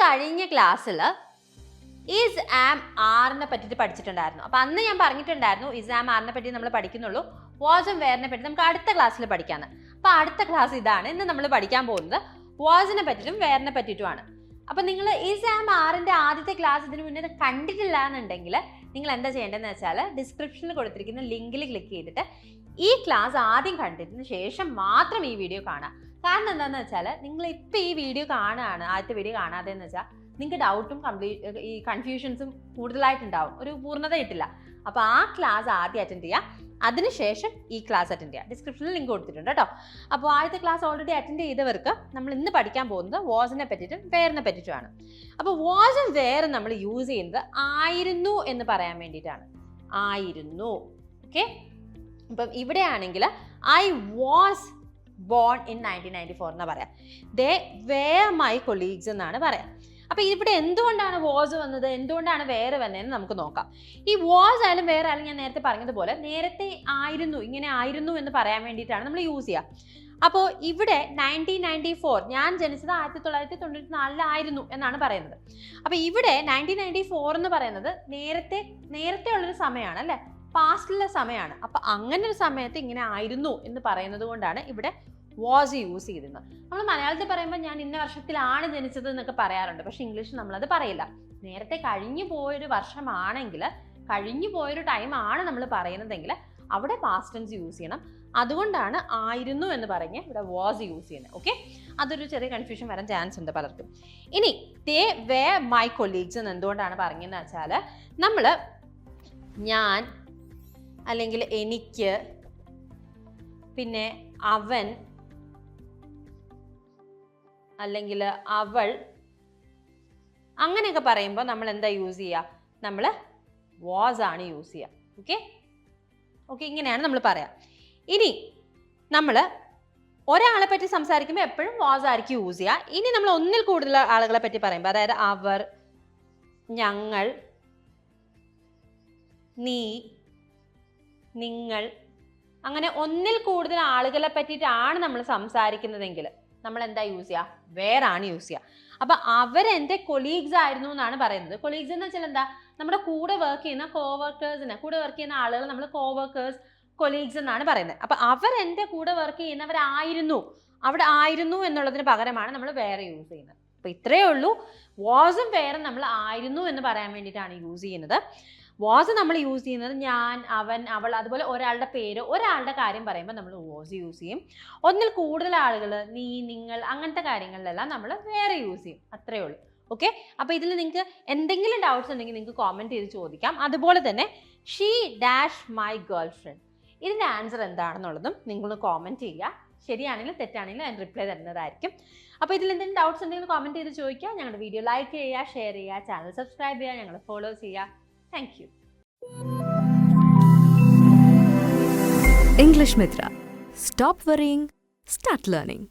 കഴിഞ്ഞ ക്ലാസ്സിൽ ഈസ് ആം ആറിനെ പറ്റിയിട്ട് പഠിച്ചിട്ടുണ്ടായിരുന്നു. അപ്പം അന്ന് ഞാൻ പറഞ്ഞിട്ടുണ്ടായിരുന്നു ഇസ് ആം ആറിനെ പറ്റി നമ്മൾ പഠിക്കുന്നുള്ളൂ. വാസും വേറിനെ പറ്റി നമുക്ക് അടുത്ത ക്ലാസ്സിൽ പഠിക്കാമെന്ന് അപ്പം അടുത്ത ക്ലാസ് ഇതാണ് ഇന്ന് നമ്മൾ പഠിക്കാൻ പോകുന്നത്. വാസിനെ പറ്റിയിട്ടും വേറിനെ പറ്റിയിട്ടുമാണ്. അപ്പം നിങ്ങൾ ഈസ് ആം ആറിന്റെ ആദ്യത്തെ ക്ലാസ് ഇതിന് മുന്നേ കണ്ടിട്ടില്ല എന്നുണ്ടെങ്കിൽ നിങ്ങൾ എന്താ ചെയ്യേണ്ടതെന്ന് വെച്ചാൽ ഡിസ്ക്രിപ്ഷനിൽ കൊടുത്തിരിക്കുന്ന ലിങ്കിൽ ക്ലിക്ക് ചെയ്തിട്ട് ഈ ക്ലാസ് ആദ്യം കണ്ടതിന് ശേഷം മാത്രം ഈ വീഡിയോ കാണാം കാരണം എന്താണെന്ന് വെച്ചാൽ നിങ്ങൾ ഇപ്പൊ ഈ വീഡിയോ കാണുകയാണ് ആദ്യത്തെ വീഡിയോ കാണാതെ എന്ന് വെച്ചാൽ നിങ്ങൾക്ക് ഡൗട്ടും കംപ്ലീറ്റ് ഈ കൺഫ്യൂഷൻസും കൂടുതലായിട്ടുണ്ടാവും. ഒരു പൂർണത കിട്ടില്ല അപ്പോൾ ആ ക്ലാസ് ആദ്യം അറ്റൻഡ് ചെയ്യുക അതിനുശേഷം ഈ ക്ലാസ് അറ്റൻഡ് ചെയ്യുക ഡിസ്ക്രിപ്ഷനിൽ ലിങ്ക് കൊടുത്തിട്ടുണ്ട് കേട്ടോ അപ്പോൾ ആദ്യത്തെ ക്ലാസ് ഓൾറെഡി അറ്റൻഡ് ചെയ്തവർക്ക് നമ്മൾ ഇന്ന് പഠിക്കാൻ പോകുന്നത് വാസിനെ പറ്റിയിട്ടും വേറിനെ പറ്റിയിട്ടുമാണ്. അപ്പോൾ വാസും വേറും നമ്മൾ യൂസ് ചെയ്യുന്നത് ആയിരുന്നു എന്ന് പറയാൻ വേണ്ടിയിട്ടാണ്. ആയിരുന്നു. ഓക്കെ അപ്പം ഇവിടെയാണെങ്കിൽ I was born in nineteen ninety four എന്നാ പറയാം. ദേ വേ മൈ കൊളീഗ്സ് എന്നാണ് പറയാം. അപ്പൊ ഇവിടെ എന്തുകൊണ്ടാണ് വാസ് വന്നത്? എന്തുകൊണ്ടാണ് വേറെ വന്നതെന്ന് നമുക്ക് നോക്കാം. ഈ വാസ് ആയാലും വേറെ ആയാലും ഞാൻ നേരത്തെ പറഞ്ഞതുപോലെ നേരത്തെ ആയിരുന്നു ഇങ്ങനെ ആയിരുന്നു എന്ന് പറയാൻ വേണ്ടിയിട്ടാണ് നമ്മൾ യൂസ് ചെയ്യുക അപ്പോൾ ഇവിടെ നയന്റീൻ നയന്റി ഫോർ ഞാൻ ജനിച്ചത് ആയിരത്തി തൊള്ളായിരത്തി തൊണ്ണൂറ്റി നാലിലായിരുന്നു എന്നാണ് പറയുന്നത്. അപ്പോൾ ഇവിടെ നയന്റീൻ നയന്റി ഫോർ എന്ന് പറയുന്നത് നേരത്തെ നേരത്തെ ഉള്ളൊരു സമയമാണ് അല്ലേ? പാസ്റ്റിലെ സമയമാണ് അപ്പം അങ്ങനെ ഒരു സമയത്ത് ഇങ്ങനെ ആയിരുന്നു എന്ന് പറയുന്നത് കൊണ്ടാണ് ഇവിടെ വാസ് യൂസ് ചെയ്തിരുന്നത്. നമ്മൾ മലയാളത്തിൽ പറയുമ്പോൾ ഞാൻ ഇന്ന വർഷത്തിലാണ് ജനിച്ചത് എന്നൊക്കെ പറയാറുണ്ട്. പക്ഷെ ഇംഗ്ലീഷിൽ നമ്മളത് പറയില്ല. നേരത്തെ കഴിഞ്ഞു പോയൊരു വർഷമാണെങ്കിൽ കഴിഞ്ഞു പോയൊരു ടൈം ആണ് നമ്മൾ പറയുന്നതെങ്കിൽ അവിടെ പാസ്റ്റ് ടെൻസ് യൂസ് ചെയ്യണം. അതുകൊണ്ടാണ് ആയിരുന്നു എന്ന് പറഞ്ഞ് ഇവിടെ വാസ് യൂസ് ചെയ്യുന്നത്. ഓക്കെ അതൊരു ചെറിയ കൺഫ്യൂഷൻ വരാൻ ചാൻസ് ഉണ്ട് പലർക്കും. ഇനി ദേ വേ മൈ കൊലീഗ്സ് എന്ന് എന്തുകൊണ്ടാണ് പറഞ്ഞതെന്ന് വെച്ചാൽ നമ്മൾ ഞാൻ അല്ലെങ്കിൽ എനിക്ക് പിന്നെ അവൻ അല്ലെങ്കിൽ അവൾ അങ്ങനെയൊക്കെ പറയുമ്പോൾ നമ്മൾ എന്താ യൂസ് ചെയ്യുക? നമ്മൾ വാസ് ആണ് യൂസ് ചെയ്യുക. ഓക്കെ ഓക്കെ ഇങ്ങനെയാണ് നമ്മൾ പറയാം. ഇനി നമ്മൾ ഒരാളെ പറ്റി സംസാരിക്കുമ്പോൾ എപ്പോഴും വാസ് ആയിരിക്കും യൂസ് ചെയ്യുക. ഇനി നമ്മൾ ഒന്നിൽ കൂടുതൽ ആളുകളെ പറ്റി പറയുമ്പോൾ അതായത് അവർ ഞങ്ങൾ നീ നിങ്ങൾ. അങ്ങനെ ഒന്നിൽ കൂടുതൽ ആളുകളെ പറ്റിയിട്ടാണ് നമ്മൾ സംസാരിക്കുന്നതെങ്കിൽ നമ്മൾ എന്താ യൂസ് ചെയ്യുക വേറാണ് യൂസ് ചെയ്യുക അപ്പൊ അവരെന്റെ കൊളീഗ്സ് ആയിരുന്നു എന്നാണ് പറയുന്നത്. കൊളീഗ്സ് എന്ന് വെച്ചാൽ എന്താ? നമ്മുടെ കൂടെ വർക്ക് ചെയ്യുന്ന കോവർക്കേഴ്സിനെ കൂടെ വർക്ക് ചെയ്യുന്ന ആളുകൾ നമ്മൾ കോവർക്കേഴ്സ് കൊളീഗ്സ് എന്നാണ് പറയുന്നത്. അപ്പൊ അവർ എന്റെ കൂടെ വർക്ക് ചെയ്യുന്നവരായിരുന്നു. അവിടെ ആയിരുന്നു എന്നുള്ളതിന് പകരമാണ് നമ്മൾ വേറെ യൂസ് ചെയ്യുന്നത്. അപ്പൊ ഇത്രയേ ഉള്ളൂ. വാസും വേറെ നമ്മൾ ആയിരുന്നു എന്ന് പറയാൻ വേണ്ടിയിട്ടാണ് യൂസ് ചെയ്യുന്നത്. വാസ് നമ്മൾ യൂസ് ചെയ്യുന്നത് ഞാൻ അവൻ അവൾ അതുപോലെ ഒരാളുടെ പേര് ഒരാളുടെ കാര്യം പറയുമ്പോൾ നമ്മൾ വാസ് യൂസ് ചെയ്യും. ഒന്നിൽ കൂടുതൽ ആളുകൾ നീ നിങ്ങൾ അങ്ങനത്തെ കാര്യങ്ങളിലെല്ലാം നമ്മൾ വേറെ യൂസ് ചെയ്യും. അത്രയേ ഉള്ളൂ. ഓക്കെ അപ്പോൾ ഇതിൽ നിങ്ങൾക്ക് എന്തെങ്കിലും ഡൗട്ട്സ് ഉണ്ടെങ്കിൽ നിങ്ങൾക്ക് കോമെന്റ് ചെയ്ത് ചോദിക്കാം. അതുപോലെ തന്നെ she dash my girl friend ഇതിന്റെ ആൻസർ എന്താണെന്നുള്ളതും നിങ്ങൾ കോമെന്റ് ചെയ്യുക. ശരിയാണെങ്കിലും തെറ്റാണെങ്കിലും അതിന് റിപ്ലൈ തരുന്നതായിരിക്കും. അപ്പോൾ ഇതിൽ എന്തെങ്കിലും ഡൗട്ട്സ് ഉണ്ടെങ്കിൽ കോമെന്റ് ചെയ്ത് ചോദിക്കുക. ഞങ്ങളുടെ വീഡിയോ ലൈക്ക് ചെയ്യുക ഷെയർ ചെയ്യുക ചാനൽ സബ്സ്ക്രൈബ് ചെയ്യുക ഞങ്ങൾ ഫോളോ ചെയ്യുക. Thank you. English Mitra. Stop worrying, start learning.